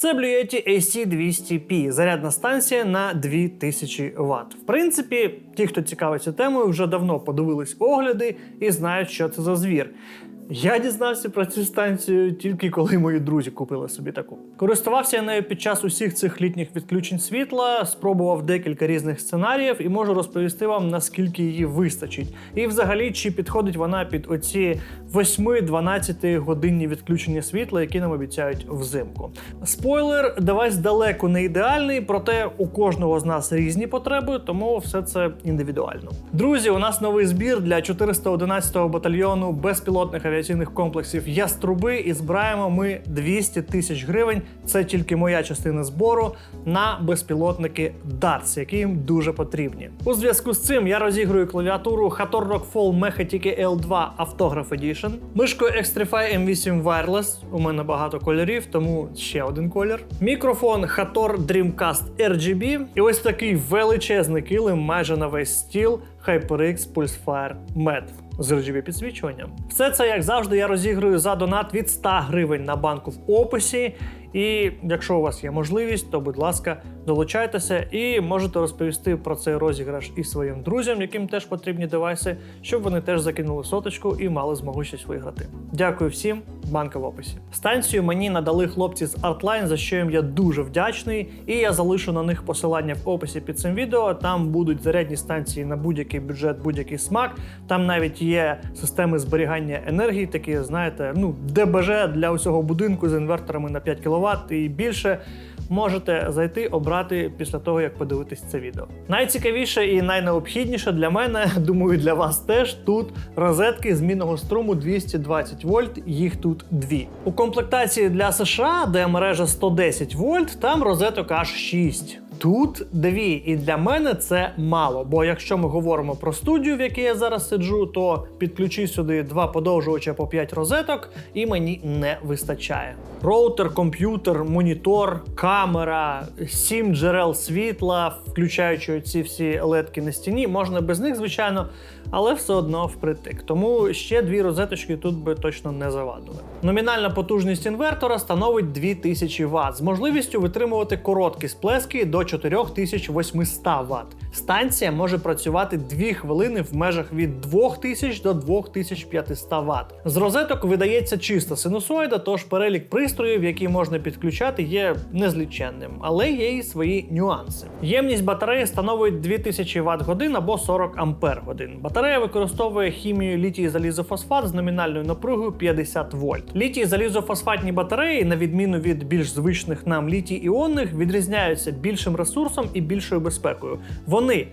Це блюєті AC200P, зарядна станція на 2000 Вт. В принципі, ті, хто цікавиться темою, вже давно подивились огляди і знають, що це за звір. Я дізнався про цю станцію тільки коли мої друзі купили собі таку. Користувався я нею під час усіх цих літніх відключень світла, спробував декілька різних сценаріїв і можу розповісти вам, наскільки її вистачить. І взагалі, чи підходить вона під оці 8-12 годинні відключення світла, які нам обіцяють взимку. Спойлер, девайс далеко не ідеальний, проте у кожного з нас різні потреби, тому все це індивідуально. Друзі, у нас новий збір для 411-го батальйону безпілотних авіаційних комплексів Яструби і збираємо ми 200 тисяч гривень. Це тільки моя частина збору на безпілотники DARTS, які їм дуже потрібні. У зв'язку з цим я розіграю клавіатуру Hator Rockfall Mechatic L2 Autograph Edition, мишку Xtrify M8 Wireless, у мене багато кольорів, тому ще один колір. Мікрофон Hator Dreamcast RGB і ось такий величезний килим майже на весь стіл HyperX Pulsefire MED з RGB підсвічуванням. Все це, як завжди, я розіграю за донат від 100 гривень на банку в описі. І якщо у вас є можливість, то будь ласка, долучайтеся і можете розповісти про цей розіграш і своїм друзям, яким теж потрібні девайси, щоб вони теж закинули соточку і мали змогу щось виграти. Дякую всім, банка в описі. Станцію мені надали хлопці з Artline, за що їм я дуже вдячний. І я залишу на них посилання в описі під цим відео. Там будуть зарядні станції на будь-який бюджет, будь-який смак. Там навіть є системи зберігання енергії, такі, знаєте, ну ДБЖ для усього будинку з інверторами на 5 кВт і більше. Можете зайти, обрати після того, як подивитись це відео. Найцікавіше і найнеобхідніше для мене, думаю, для вас теж тут розетки змінного струму 220 вольт. Їх тут дві. У комплектації для США, де мережа 110 вольт, там розеток аж 6. Тут дві, і для мене це мало. Бо якщо ми говоримо про студію, в якій я зараз сиджу, то підключи сюди два подовжувача по 5 розеток, і мені не вистачає. Роутер, комп'ютер, монітор, камера, 7 джерел світла, включаючи ці всі ледки на стіні, можна без них, звичайно, але все одно впритик. Тому ще дві розеточки тут би точно не завадили. Номінальна потужність інвертора становить 2000 Вт з можливістю витримувати короткі сплески до 4800 Вт. Станція може працювати 2 хвилини в межах від 2000 до 2500 Вт. З розеток видається чиста синусоїда, тож перелік пристроїв, які можна підключати, є незліченним, але є і свої нюанси. Ємність батареї становить 2000 Вт годин або 40 Ампер годин. Батарея використовує хімію літій залізофосфат з номінальною напругою 50 вольт. Літій залізофосфатні батареї, на відміну від більш звичних нам літій іонних, відрізняються більшим ресурсом і більшою безпекою. Вони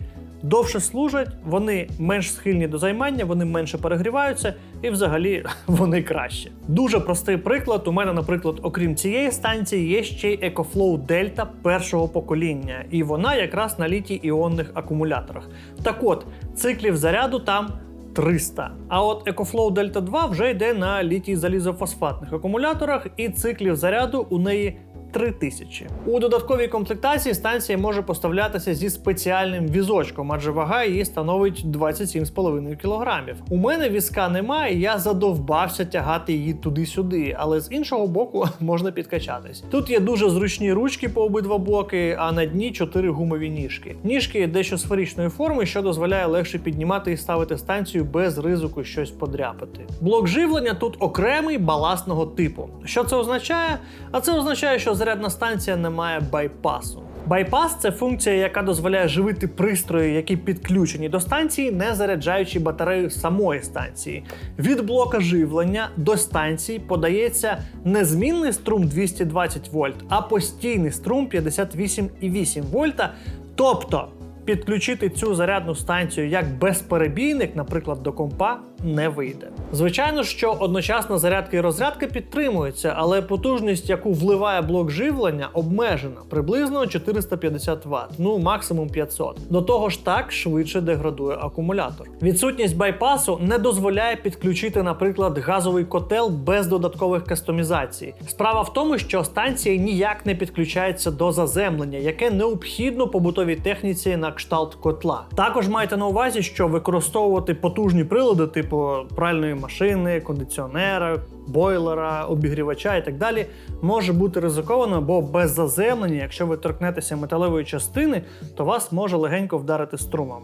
довше служать, вони менш схильні до займання, вони менше перегріваються, і взагалі вони краще. Дуже простий приклад. У мене, наприклад, окрім цієї станції, є ще й EcoFlow Delta першого покоління, і вона якраз на літій іонних акумуляторах. Так от, циклів заряду там. 300. А от EcoFlow Delta 2 вже йде на літій залізофосфатних акумуляторах, і циклів заряду у неї 3000. У додатковій комплектації станція може поставлятися зі спеціальним візочком, адже вага її становить 27,5 кг. У мене візка немає, я задовбався тягати її туди-сюди, але з іншого боку можна підкачатись. Тут є дуже зручні ручки по обидва боки, а на дні 4 гумові ніжки. Ніжки дещо сферичної форми, що дозволяє легше піднімати і ставити станцію без ризику щось подряпати. Блок живлення тут окремий баласного типу. Що це означає? А це означає, що зарядна станція не має байпасу. Байпас це функція, яка дозволяє живити пристрої, які підключені до станції, не заряджаючи батарею самої станції. Від блока живлення до станції подається не змінний струм 220 вольт, а постійний струм 58,8 вольта. Тобто підключити цю зарядну станцію як безперебійник, наприклад, до компа, не вийде. Звичайно, що одночасна зарядка і розрядка підтримуються, але потужність, яку вливає блок живлення, обмежена приблизно 450 Вт, ну максимум 500. До того ж, так швидше деградує акумулятор. Відсутність байпасу не дозволяє підключити, наприклад, газовий котел без додаткових кастомізацій. Справа в тому, що станція ніяк не підключається до заземлення, яке необхідно побутовій техніці на кшталт котла. Також майте на увазі, що використовувати потужні прилади, типу типу пральної машини, кондиціонера, бойлера, обігрівача і так далі, може бути ризиковано, бо без заземлення, якщо ви торкнетеся металевої частини, то вас може легенько вдарити струмом.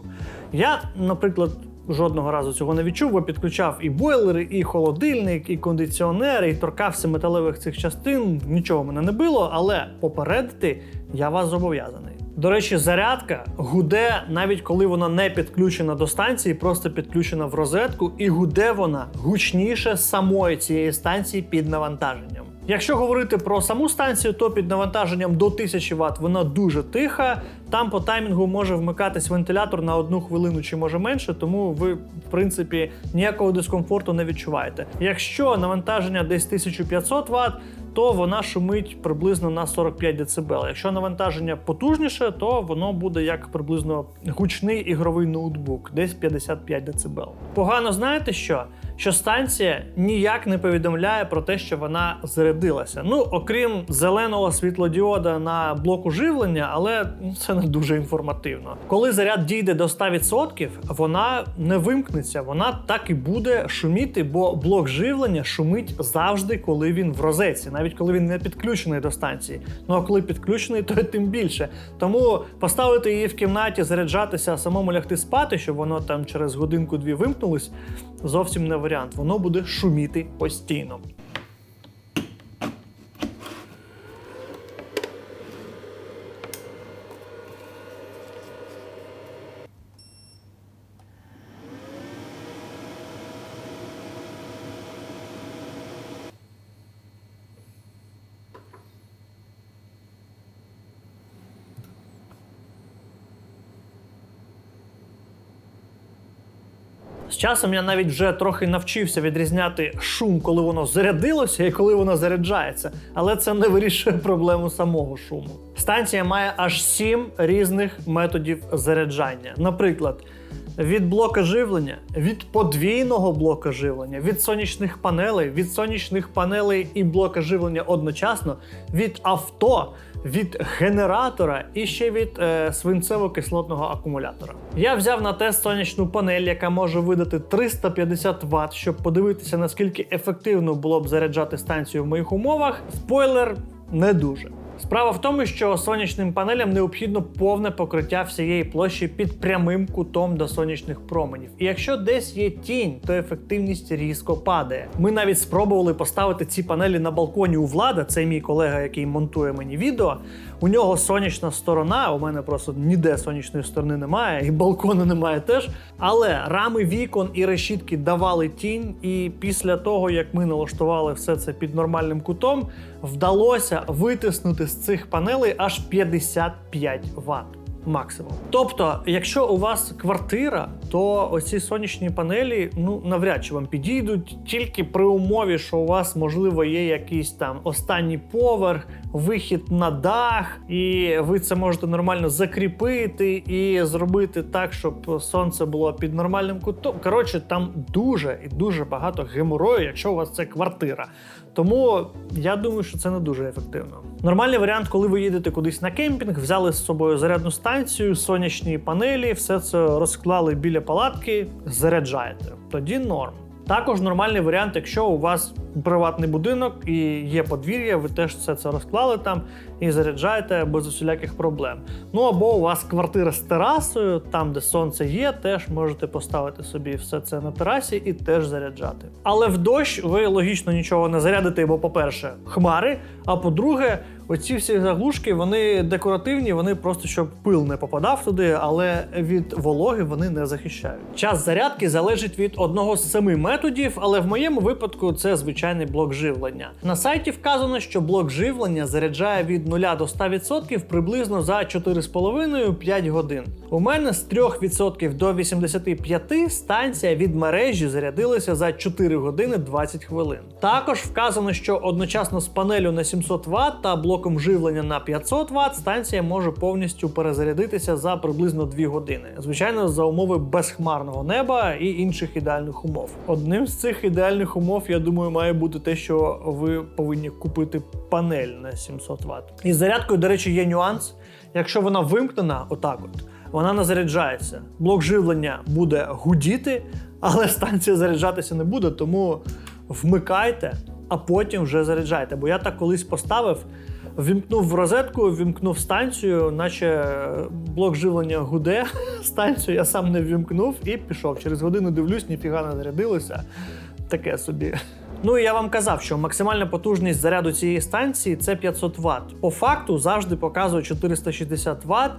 Я, наприклад. Жодного разу цього не відчув, бо підключав і бойлери, і холодильник, і кондиціонер, і торкався металевих цих частин. Нічого мене не було, але попередити я вас зобов'язаний. До речі, зарядка гуде навіть коли вона не підключена до станції, просто підключена в розетку, і гуде вона гучніше самої цієї станції під навантаженням. Якщо говорити про саму станцію, то під навантаженням до 1000 Вт вона дуже тиха. Там по таймінгу може вмикатись вентилятор на одну хвилину чи може менше, тому ви, в принципі, ніякого дискомфорту не відчуваєте. Якщо навантаження десь 1500 Вт, то вона шумить приблизно на 45 дБ. Якщо навантаження потужніше, то воно буде як приблизно гучний ігровий ноутбук, десь 55 дБ. Погано знаєте що? Що станція ніяк не повідомляє про те, що вона зарядилася. Ну, окрім зеленого світлодіода на блоку живлення, але це не дуже інформативно. Коли заряд дійде до 100%, вона не вимкнеться, вона так і буде шуміти, бо блок живлення шумить завжди, коли він в розетці, навіть коли він не підключений до станції. Ну а коли підключений, то тим більше. Тому поставити її в кімнаті, заряджатися, самому лягти спати, щоб воно там через годинку-дві вимкнулось, зовсім не варіант. Воно буде шуміти постійно. Часом я навіть вже трохи навчився відрізняти шум, коли воно зарядилося і коли воно заряджається, але це не вирішує проблему самого шуму. Станція має аж сім різних методів заряджання. Наприклад, від блока живлення, від подвійного блока живлення, від сонячних панелей, від сонячних панелей і блока живлення одночасно, від авто, від генератора і ще від е, свинцево-кислотного акумулятора. Я взяв на тест сонячну панель, яка може видати 350 Вт, щоб подивитися, наскільки ефективно було б заряджати станцію в моїх умовах. Спойлер не дуже. Справа в тому, що сонячним панелям необхідно повне покриття всієї площі під прямим кутом до сонячних променів. І якщо десь є тінь, то ефективність різко падає. Ми навіть спробували поставити ці панелі на балконі у влада. Це мій колега, який монтує мені відео. У нього сонячна сторона. У мене просто ніде сонячної сторони немає, і балкону немає теж. Але рами вікон і решітки давали тінь. І після того, як ми налаштували все це під нормальним кутом, вдалося витиснути з цих панелей аж 55 Вт. Максимум. Тобто, якщо у вас квартира, то оці сонячні панелі ну навряд чи вам підійдуть тільки при умові, що у вас можливо є якийсь там останній поверх, вихід на дах, і ви це можете нормально закріпити і зробити так, щоб сонце було під нормальним кутом. Коротше, там дуже і дуже багато геморою, якщо у вас це квартира. Тому я думаю, що це не дуже ефективно. Нормальний варіант, коли ви їдете кудись на кемпінг, взяли з собою зарядну станцію, сонячні панелі, все це розклали біля палатки, заряджаєте. Тоді норм. Також нормальний варіант, якщо у вас приватний будинок і є подвір'я, ви теж все це розклали там і заряджаєте без усіляких проблем. Ну або у вас квартира з терасою, там де сонце є, теж можете поставити собі все це на терасі і теж заряджати. Але в дощ ви логічно нічого не зарядите, бо, по-перше, хмари. А по-друге, оці всі заглушки вони декоративні, вони просто щоб пил не попадав туди, але від вологи вони не захищають. Час зарядки залежить від одного з семи методів, але в моєму випадку це звичайний блок живлення. На сайті вказано, що блок живлення заряджає від 0 до 100% приблизно за 4,5-5 годин. У мене з 3% до 85% станція від мережі зарядилася за 4 години 20 хвилин. Також вказано, що одночасно з панелю на 700 Вт та блоком живлення на 500 Вт станція може повністю перезарядитися за приблизно 2 години. Звичайно, за умови безхмарного неба і інших ідеальних умов. Одним з цих ідеальних умов, я думаю, має бути те, що ви повинні купити панель на 700 Вт. Із зарядкою, до речі, є нюанс. Якщо вона вимкнена, отак от, вона не заряджається. Блок живлення буде гудіти, Але станція заряджатися не буде, тому вмикайте, а потім вже заряджайте. Бо я так колись поставив, вімкнув в розетку, вімкнув станцію, наче блок живлення гуде. Станцію я сам не вімкнув і пішов. Через годину дивлюсь, ніфіга не зарядилося. Таке собі. Ну і я вам казав, що максимальна потужність заряду цієї станції це 500 Вт. По факту завжди показує 460 Вт,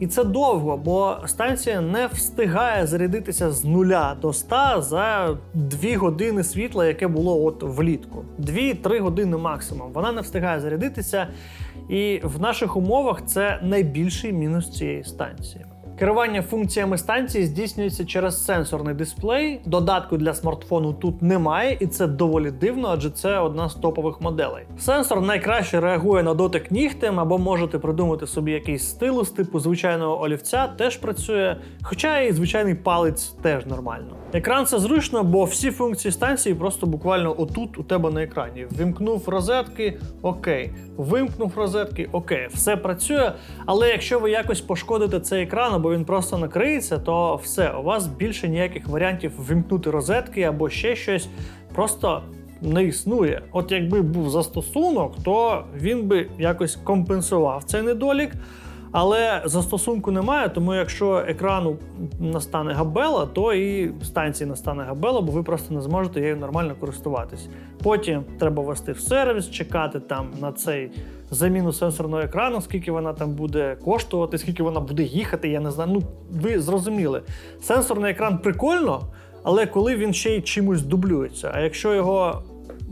і це довго, бо станція не встигає зарядитися з 0 до 100 за 2 години світла, яке було от влітку. 2-3 години максимум. Вона не встигає зарядитися, і в наших умовах це найбільший мінус цієї станції. Керування функціями станції здійснюється через сенсорний дисплей. Додатку для смартфону тут немає, і це доволі дивно, адже це одна з топових моделей. Сенсор найкраще реагує на дотик нігтем, або можете придумати собі якийсь стилус, типу звичайного олівця, теж працює, хоча і звичайний палець теж нормально. Екран це зручно, бо всі функції станції просто буквально отут у тебе на екрані. Вимкнув розетки, окей. Вимкнув розетки, окей, все працює. Але якщо ви якось пошкодите цей екран, або він просто накриється, то все, у вас більше ніяких варіантів вимкнути розетки або ще щось. Просто не існує. От якби був застосунок, то він би якось компенсував цей недолік. Але застосунку немає, тому якщо екрану настане габела, то і станції настане габела, бо ви просто не зможете нею нормально користуватись. Потім треба вести в сервіс, чекати там на цей заміну сенсорного екрану, скільки вона там буде коштувати, скільки вона буде їхати. Я не знаю. Ну ви зрозуміли. Сенсорний екран прикольно, але коли він ще й чимось дублюється. А якщо його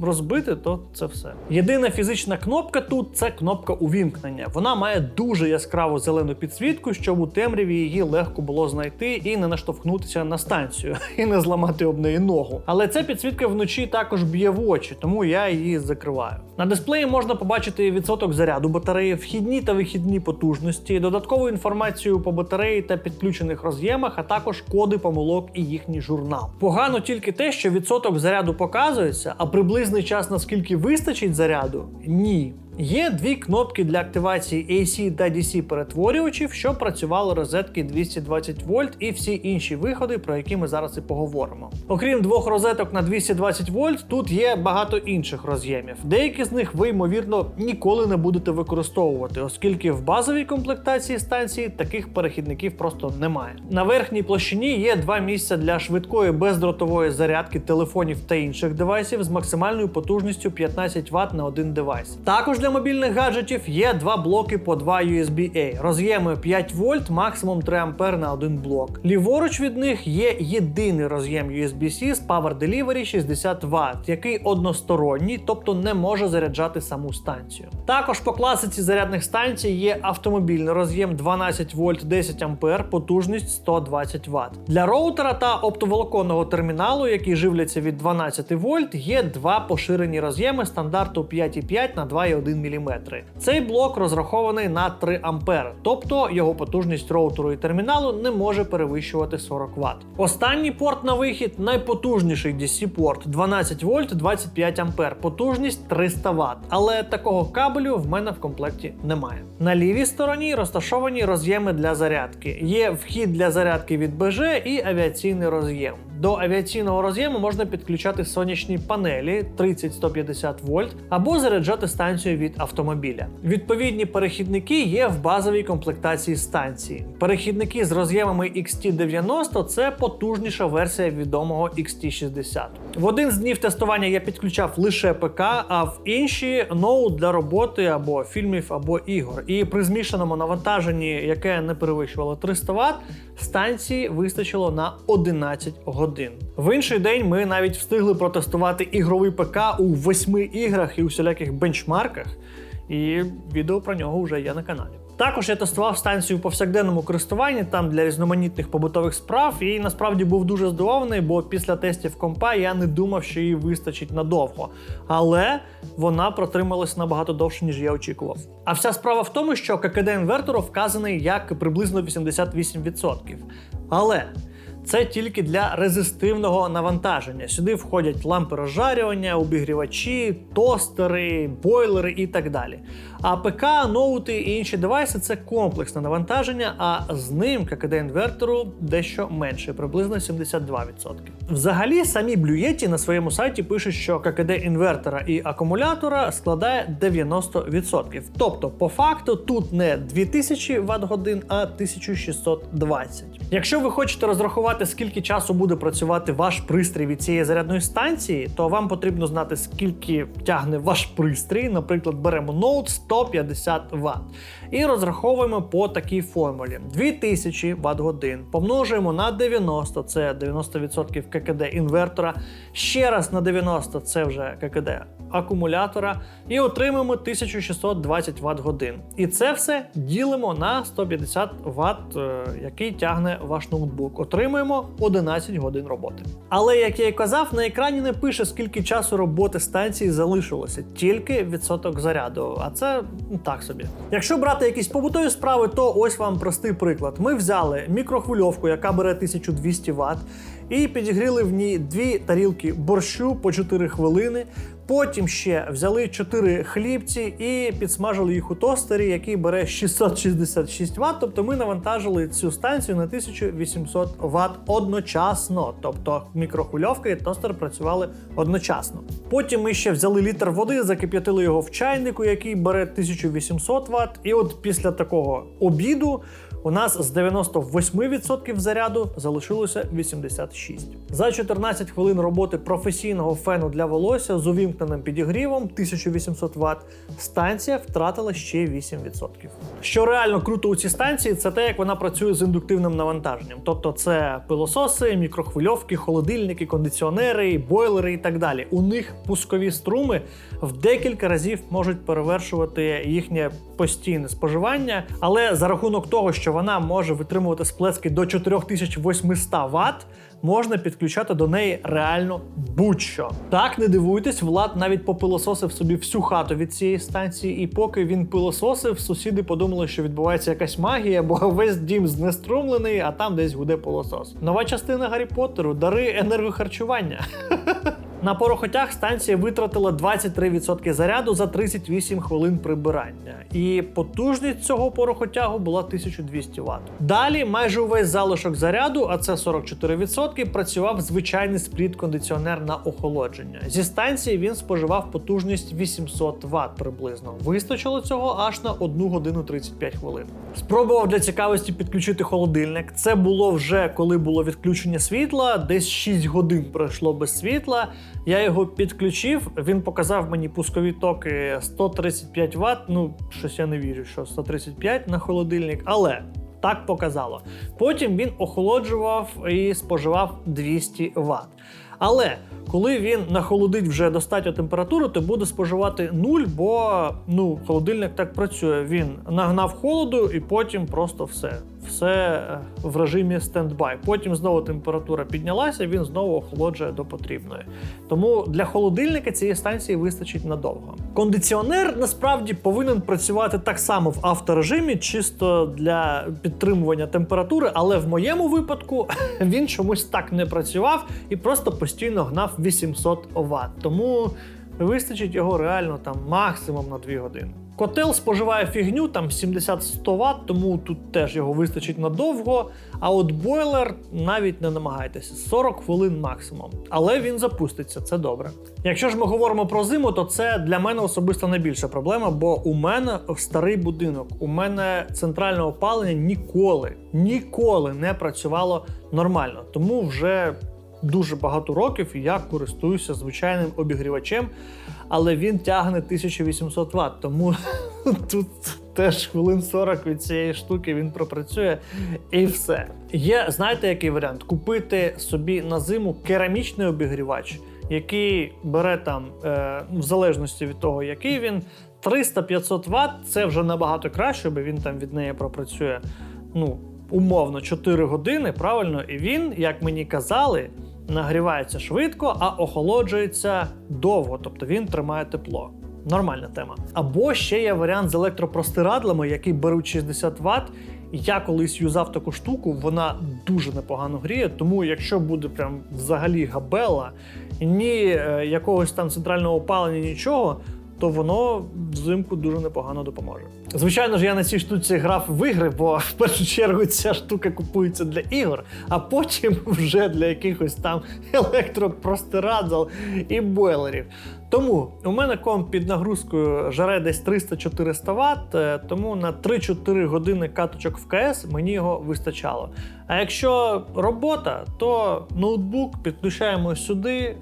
розбити, то це все. Єдина фізична кнопка тут це кнопка увімкнення. Вона має дуже яскраву зелену підсвітку, щоб у темряві її легко було знайти і не наштовхнутися на станцію, і не зламати об неї ногу. Але ця підсвітка вночі також б'є в очі, тому я її закриваю. На дисплеї можна побачити відсоток заряду батареї, вхідні та вихідні потужності, додаткову інформацію по батареї та підключених роз'ємах, а також коди помилок і їхній журнал. Погано тільки те, що відсоток заряду показується, а приблизний час наскільки вистачить заряду ні. Є дві кнопки для активації AC та DC перетворювачів, що працювали розетки 220 вольт і всі інші виходи, про які ми зараз і поговоримо. Окрім двох розеток на 220 вольт, тут є багато інших роз'ємів. Деякі з них ви, ймовірно, ніколи не будете використовувати, оскільки в базовій комплектації станції таких перехідників просто немає. На верхній площині є два місця для швидкої бездротової зарядки телефонів та інших девайсів з максимальною потужністю 15 Вт на один девайс. Також для мобільних гаджетів є два блоки по 2 USB-A, роз'єми 5 вольт, максимум 3 А на один блок. Ліворуч від них є єдиний роз'єм USB-C з Power Delivery 60 Вт, який односторонній, тобто не може заряджати саму станцію. Також по класиці зарядних станцій є автомобільний роз'єм 12 вольт 10 А, потужність 120 Вт. Для роутера та оптоволоконного терміналу, які живляться від 12 вольт, є два поширені роз'єми стандарту 5,5 на 2,1 мм. Цей блок розрахований на 3 А, тобто його потужність роутеру і терміналу не може перевищувати 40 Вт. Останній порт на вихід найпотужніший DC-порт 12 вольт 25 А, потужність 300 Вт. Але такого кабелю в мене в комплекті немає. На лівій стороні розташовані роз'єми для зарядки. Є вхід для зарядки від БЖ і авіаційний роз'єм. До авіаційного роз'єму можна підключати сонячні панелі 30-150 вольт або заряджати станцію від автомобіля. Відповідні перехідники є в базовій комплектації станції. Перехідники з роз'ємами XT90 це потужніша версія відомого XT60. В один з днів тестування я підключав лише ПК, а в інші ноут для роботи або фільмів, або ігор. І при змішаному навантаженні, яке не перевищувало 300 Вт, станції вистачило на 11 годин. В інший день ми навіть встигли протестувати ігровий ПК у восьми іграх і усіляких бенчмарках, і відео про нього вже є на каналі. Також я тестував станцію у повсякденному користуванні там для різноманітних побутових справ, і насправді був дуже здивований, бо після тестів компа я не думав, що її вистачить надовго. Але вона протрималась набагато довше, ніж я очікував. А вся справа в тому, що ККД інвертору вказаний як приблизно 88%. Але Це тільки для резистивного навантаження. Сюди входять лампи розжарювання, обігрівачі, тостери, бойлери і так далі. А ПК, ноути і інші девайси це комплексне навантаження, а з ним ККД інвертору дещо менше, приблизно 72%. Взагалі, самі Yeti на своєму сайті пишуть, що ККД інвертора і акумулятора складає 90%. Тобто, по факту, тут не 2000 Вт годин, а 1620. Якщо ви хочете розрахувати, скільки часу буде працювати ваш пристрій від цієї зарядної станції, то вам потрібно знати, скільки тягне ваш пристрій. Наприклад, беремо ноут 150 Вт. І розраховуємо по такій формулі: 2000 Вт годин помножуємо на 90, це 90% ККД інвертора. Ще раз на 90 це вже ККД акумулятора, і отримаємо 1620 Вт годин. І це все ділимо на 150 Вт, е, який тягне ваш ноутбук. Отримуємо 11 годин роботи. Але як я і казав, на екрані не пише, скільки часу роботи станції залишилося, тільки відсоток заряду. А це ну, так собі. Якщо брати якісь побутові справи, то ось вам простий приклад. Ми взяли мікрохвильовку, яка бере 1200 Вт, і підігріли в ній дві тарілки борщу по 4 хвилини. Потім ще взяли 4 хлібці і підсмажили їх у тостері, який бере 666 Вт. Тобто ми навантажили цю станцію на 1800 Вт одночасно. Тобто мікрохвильовка і тостер працювали одночасно. Потім ми ще взяли літр води, закип'ятили його в чайнику, який бере 1800 Вт. І от після такого обіду у нас з 98% заряду залишилося 86. За 14 хвилин роботи професійного фену для волосся з увімкненим підігрівом 1800 Вт станція втратила ще 8%. Що реально круто у цій станції, це те, як вона працює з індуктивним навантаженням. Тобто це пилососи, мікрохвильовки, холодильники, кондиціонери, бойлери і так далі. У них пускові струми в декілька разів можуть перевершувати їхнє постійне споживання, але за рахунок того, що вона може витримувати сплески до 4800 Вт, можна підключати до неї реально будь-що. Так не дивуйтесь, Влад навіть попилососив собі всю хату від цієї станції, і поки він пилососив, сусіди подумали, що відбувається якась магія, бо весь дім знеструмлений, а там десь гуде пилосос. Нова частина Гаррі Поттеру дари енергохарчування. На порохотях станція витратила 23% заряду за 38 хвилин прибирання, і потужність цього порохотягу була 1200 Вт. Далі майже увесь залишок заряду, а це 44%, працював звичайний спліт-кондиціонер на охолодження. Зі станції він споживав потужність 800 Вт приблизно. Вистачило цього аж на 1 годину 35 хвилин. Спробував для цікавості підключити холодильник. Це було вже коли було відключення світла, десь 6 годин пройшло без світла. Я його підключив, він показав мені пускові токи 135 Вт. Ну, щось я не вірю, що 135 на холодильник, але так показало. Потім він охолоджував і споживав 200 Вт. Але коли він нахолодить вже достатньо температуру, то буде споживати нуль, бо ну, холодильник так працює. Він нагнав холоду і потім просто все. Все е, в режимі стендбай. Потім знову температура піднялася, він знову охолоджує до потрібної. Тому для холодильника цієї станції вистачить надовго. Кондиціонер насправді повинен працювати так само в авторежимі, чисто для підтримування температури, але в моєму випадку він чомусь так не працював і просто постійно гнав 800 Вт. Тому вистачить його реально там максимум на 2 години. Котел споживає фігню там 70-100 Вт, тому тут теж його вистачить надовго. А от бойлер навіть не намагайтеся 40 хвилин максимум. Але він запуститься, це добре. Якщо ж ми говоримо про зиму, то це для мене особисто найбільша проблема, бо у мене старий будинок, у мене центральне опалення ніколи, ніколи не працювало нормально. Тому вже дуже багато років я користуюся звичайним обігрівачем, але він тягне 1800 Вт, тому тут теж хвилин 40 від цієї штуки він пропрацює і все. Є, знаєте, який варіант? Купити собі на зиму керамічний обігрівач, який бере там, е, в залежності від того, який він. 300-500 Вт це вже набагато краще, бо він там від неї пропрацює ну, умовно 4 години, правильно? І він, як мені казали, нагрівається швидко, а охолоджується довго, тобто він тримає тепло. Нормальна тема. Або ще є варіант з електропростирадлами, які беруть 60 Вт Я колись юзав таку штуку, вона дуже непогано гріє. Тому, якщо буде прям взагалі габела, ні е, якогось там центрального опалення, нічого, то воно взимку дуже непогано допоможе. Звичайно ж, я на цій штуці грав в ігри, бо в першу чергу ця штука купується для ігор, а потім вже для якихось там електропростирадзал і бойлерів. Тому у мене комп під нагрузкою жаре десь 300-400 Вт, е, тому на 3-4 години каточок в КС мені його вистачало. А якщо робота, то ноутбук підключаємо сюди е,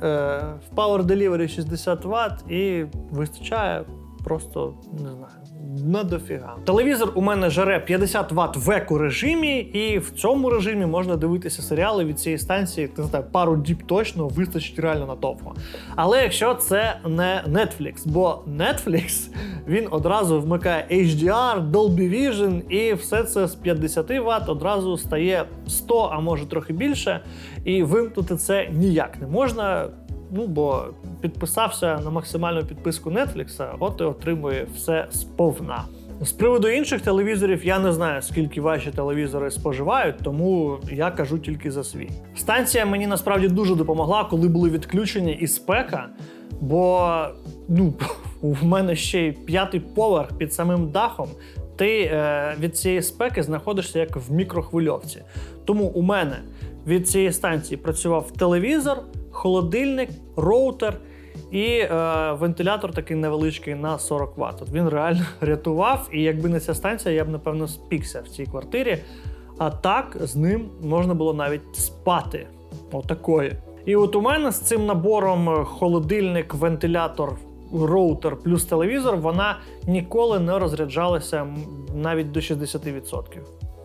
в Power Delivery 60 Вт і вистачає просто не знаю. На дофіга. Телевізор у мене жаре 50 Вт в еко режимі, і в цьому режимі можна дивитися серіали від цієї станції, не знаю, пару діб точно вистачить реально надовго. Але якщо це не Netflix, бо Netflix він одразу вмикає HDR, Dolby Vision, і все це з 50 Вт одразу стає 100, а може трохи більше. І вимкнути це ніяк не можна. Ну, бо підписався на максимальну підписку Netflix, от і отримує все сповна. З приводу інших телевізорів я не знаю, скільки ваші телевізори споживають, тому я кажу тільки за свій. Станція мені насправді дуже допомогла, коли були відключення і спека, бо ну, у мене ще й п'ятий поверх під самим дахом. Ти е, від цієї спеки знаходишся як в мікрохвильовці. Тому у мене від цієї станції працював телевізор, холодильник, роутер і е, вентилятор такий невеличкий на 40 Вт. От він реально рятував, і якби не ця станція, я б напевно спікся в цій квартирі. А так з ним можна було навіть спати. Отакої. І от у мене з цим набором е, холодильник, вентилятор, роутер плюс телевізор, вона ніколи не розряджалася навіть до 60%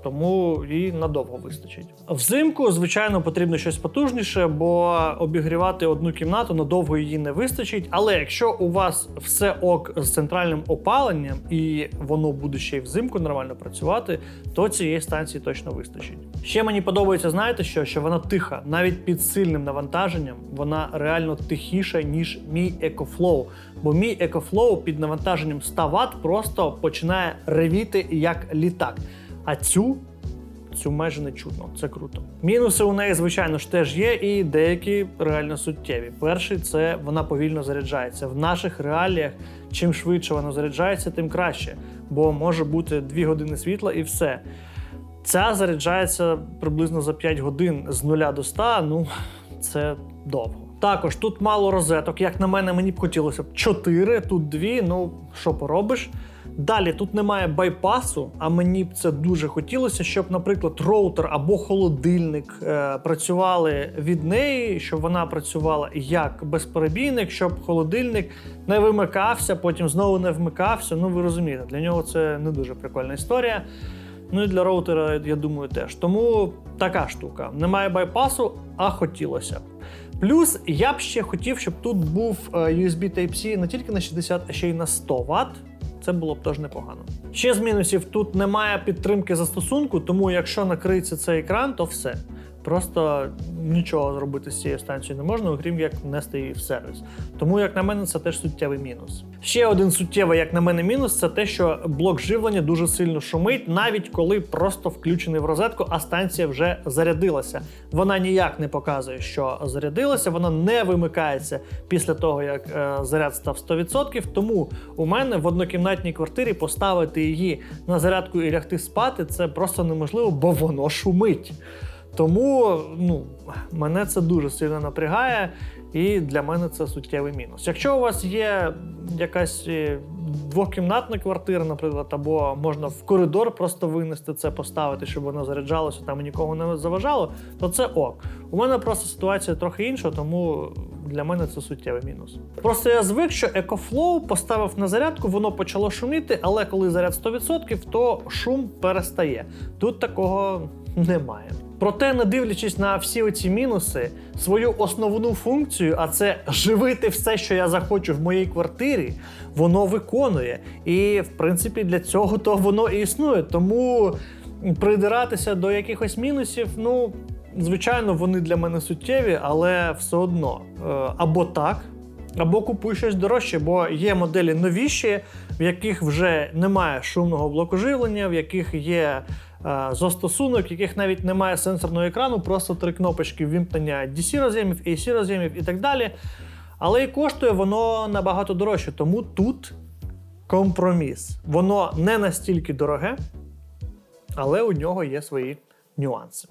тому їй надовго вистачить. Взимку, звичайно, потрібно щось потужніше, бо обігрівати одну кімнату надовго її не вистачить. Але якщо у вас все ок з центральним опаленням і воно буде ще й взимку нормально працювати, то цієї станції точно вистачить. Ще мені подобається, знаєте що? Що вона тиха, навіть під сильним навантаженням, вона реально тихіша, ніж мій EcoFlow. Бо мій EcoFlow під навантаженням 100 Вт просто починає ревіти як літак. А цю цю майже не чутно. Це круто. Мінуси у неї, звичайно ж, теж є, і деякі реально суттєві. Перший це вона повільно заряджається. В наших реаліях, чим швидше вона заряджається, тим краще. Бо може бути 2 години світла і все. Ця заряджається приблизно за 5 годин з 0 до 100, ну це довго. Також тут мало розеток, як на мене, мені б хотілося б 4, тут 2, ну що поробиш. Далі тут немає байпасу, а мені б це дуже хотілося, щоб, наприклад, роутер або холодильник е, працювали від неї, щоб вона працювала як безперебійник, щоб холодильник не вимикався, потім знову не вмикався. Ну ви розумієте, для нього це не дуже прикольна історія. Ну і для роутера, я думаю, теж. Тому така штука. Немає байпасу, а хотілося. Плюс я б ще хотів, щоб тут був е, USB Type-C не тільки на 60, а ще й на 100 Вт. Це було б теж непогано. Ще з мінусів тут немає підтримки застосунку, тому якщо накриється цей екран, то все. Просто нічого зробити з цією станцією не можна, окрім як внести її в сервіс. Тому, як на мене, це теж суттєвий мінус. Ще один суттєвий, як на мене, мінус це те, що блок живлення дуже сильно шумить, навіть коли просто включений в розетку, а станція вже зарядилася. Вона ніяк не показує, що зарядилася, вона не вимикається після того, як е, заряд став 100%. Тому у мене в однокімнатній квартирі поставити її на зарядку і лягти спати це просто неможливо, бо воно шумить. Тому ну, мене це дуже сильно напрягає, і для мене це суттєвий мінус. Якщо у вас є якась е, двокімнатна квартира, наприклад, або можна в коридор просто винести це, поставити, щоб воно заряджалося там і нікого не заважало, то це ок. У мене просто ситуація трохи інша, тому для мене це суттєвий мінус. Просто я звик, що EcoFlow поставив на зарядку, воно почало шуміти, але коли заряд 100%, то шум перестає. Тут такого немає. Проте, не дивлячись на всі оці мінуси, свою основну функцію, а це живити все, що я захочу в моїй квартирі, воно виконує. І в принципі для цього то воно і існує. Тому придиратися до якихось мінусів, ну звичайно, вони для мене суттєві, але все одно е, або так. Або купуй щось дорожче, бо є моделі новіші, в яких вже немає шумного блоку живлення, в яких є застосунок, яких навіть немає сенсорного екрану, просто три кнопочки ввімкнення DC роз'ємів, AC роз'ємів і так далі. Але і коштує воно набагато дорожче, тому тут компроміс. Воно не настільки дороге, але у нього є свої нюанси.